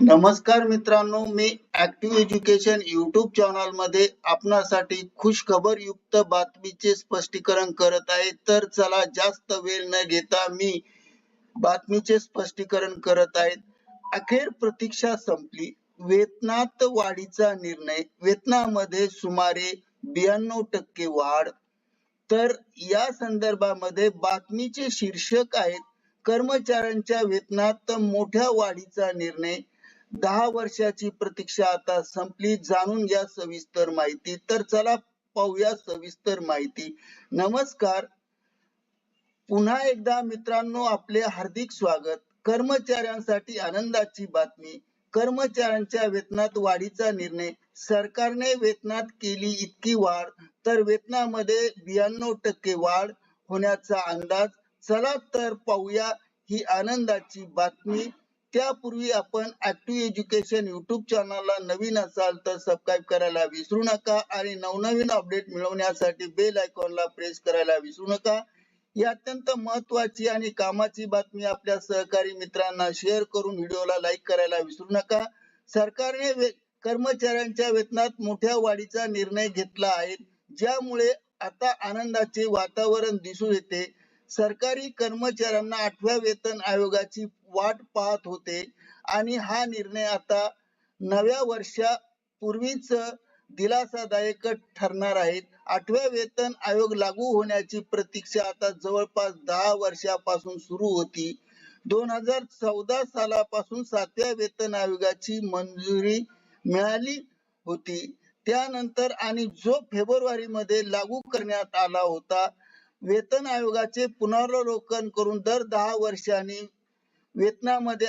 नमस्कार मित्रांनो मी ऍक्टिव्ह एज्युकेशन युट्यूब चॅनलमध्ये आपणासाठी खुशखबर युक्त बातमीचे स्पष्टीकरण करत आहे. तर चला जास्त वेळ न घेता मी बातमीचे स्पष्टीकरण करत आहे. अखेर प्रतीक्षा संपली. वेतनात वाढीचा निर्णय. वेतनामध्ये सुमारे ब्याण्णव टक्के वाढ. तर या संदर्भामध्ये बातमीचे शीर्षक आहेत कर्मचाऱ्यांच्या वेतनात मोठ्या वाढीचा निर्णय. दहा वर्षाची प्रतीक्षा आता संपली. जाणून घ्या सविस्तर माहिती. तर चला पाहूया सविस्तर माहिती. नमस्कार. पुन्हा एकदा मित्रांनो आपले हार्दिक स्वागत. कर्मचाऱ्यांसाठी आनंदाची बातमी. कर्मचाऱ्यांच्या वेतनात वाढीचा निर्णय. सरकारने वेतनात केली इतकी वाढ तर वेतनामध्ये ब्याण्णव टक्के वाढ होण्याचा अंदाज. चला तर पाहूया ही आनंदाची बातमी. त्यापूर्वी आपण ऍक्टिव्ह एज्युकेशन युट्यूब चॅनलला नवीन असाल तर सबस्क्राईब करायला विसरू नका आणि नवनवीन अपडेट मिळवण्यासाठी बेल आयकॉनला प्रेस करायला विसरू नका. ही अत्यंत महत्वाची आणि कामाची बातमी आपल्या सहकारी मित्रांना शेअर करून व्हिडिओला लाईक करायला विसरू नका. सरकारने कर्मचाऱ्यांच्या वेतनात मोठ्या वाढीचा निर्णय घेतला आहे. ज्यामुळे आता आनंदाचे वातावरण दिसून येते. सरकारी कर्मचाऱ्यांना आठव्या वेतन आयोगाची वाट पाहत होते. आणि हा निर्णय आता नव्या वर्षापूर्वीच दिलासादायक ठरणार आहेत आठव्या वेतन आयोग लागू होण्याची प्रतीक्षा आता जवळपास दहा वर्षापासून सुरू होती. दोन हजार चौदा सालापासून सातव्या वेतन आयोगाची मंजुरी मिळाली होती. त्यानंतर आणि जो फेब्रुवारी मध्ये लागू करण्यात आला होता वेतन आयोगाचे पुनरावलोकन करून दर दहा वर्षांनी वेतनामध्ये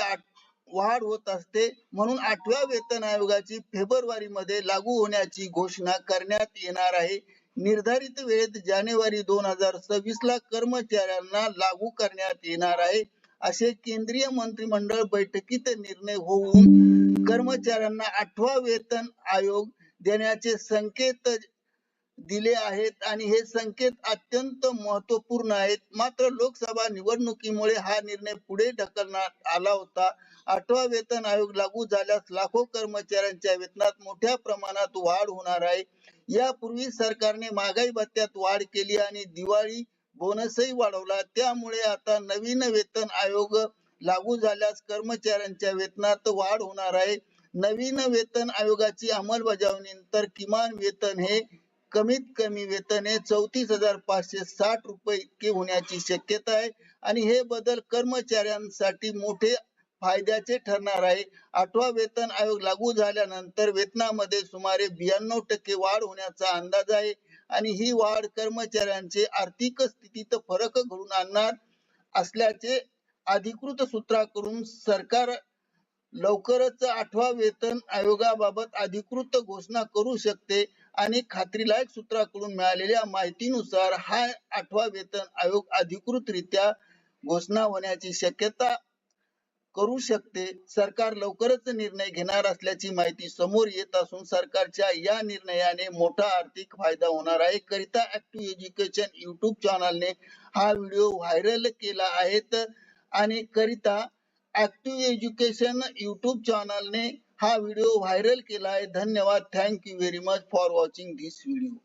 वाढ होत असते. म्हणून आठव्या वेतन आयोगाची फेब्रुवारी मध्ये लागू होण्याची घोषणा करण्यात येणार आहे. निर्धारित वेळेत जानेवारी दोन हजार सव्वीस ला कर्मचाऱ्यांना लागू करण्यात येणार आहे. असे केंद्रीय मंत्रिमंडळ बैठकीत निर्णय होऊन कर्मचाऱ्यांना आठवा वेतन आयोग देण्याचे संकेत दिले आहेत आणि हे संकेत अत्यंत महत्त्वपूर्ण आहेत. मात्र लोकसभा निवडणुकीमुळे हा निर्णय पुढे ढकलण्यात आला होता. आठवा वेतन आयोग लागू झाल्यास लाखो कर्मचाऱ्यांच्या वेतनात मोठ्या प्रमाणात वाढ होणार आहे. यापूर्वी सरकारने महागाई भत्त्यात वाढ केली आणि दिवाळी बोनसही वाढवला. त्यामुळे आता नवीन वेतन आयोग लागू झाल्यास कर्मचाऱ्यांच्या वेतनात वाढ होणार आहे. नवीन वेतन आयोगाची अंमलबजावणी नंतर किमान वेतन हे कमीत कमी वेतन हे चौतीस हजार पाचशे साठ रुपये इतके होण्याची शक्यता आहे. आणि हे बदल कर्मचाऱ्यांसाठी मोठे फायद्याचे ठरणार आहे. आठवा वेतन आयोग लागू झाल्यानंतर वेतनामध्ये सुमारे ब्याण्णव टक्के वाढ होण्याचा अंदाज आहे. आणि ही वाढ कर्मचाऱ्यांचे आर्थिक स्थितीत फरक घडून आणणार असल्याचे अधिकृत सूत्राकडून सरकार लवकरच आठवा वेतन आयोगाबाबत अधिकृत घोषणा करू शकते आणि खात्रीलायक सूत्राकडून मिळालेल्या माहितीनुसार हा आठवा वेतन आयोग अधिकृतरित्या घोषणा होण्याची शक्यता करू शकते. सरकार लवकरच निर्णय घेणार असल्याची माहिती समोर येत असून सरकारच्या या निर्णयाने मोठा आर्थिक फायदा होणार आहे. करिता ऍक्टिव्ह एज्युकेशन युट्यूब चॅनलने हा व्हिडिओ व्हायरल केला आहे आणि करिता ऍक्टिव्ह एज्युकेशन युट्यूब चॅनलने हा व्हिडिओ व्हायरल केला आहे धन्यवाद. Thank you very much for watching this video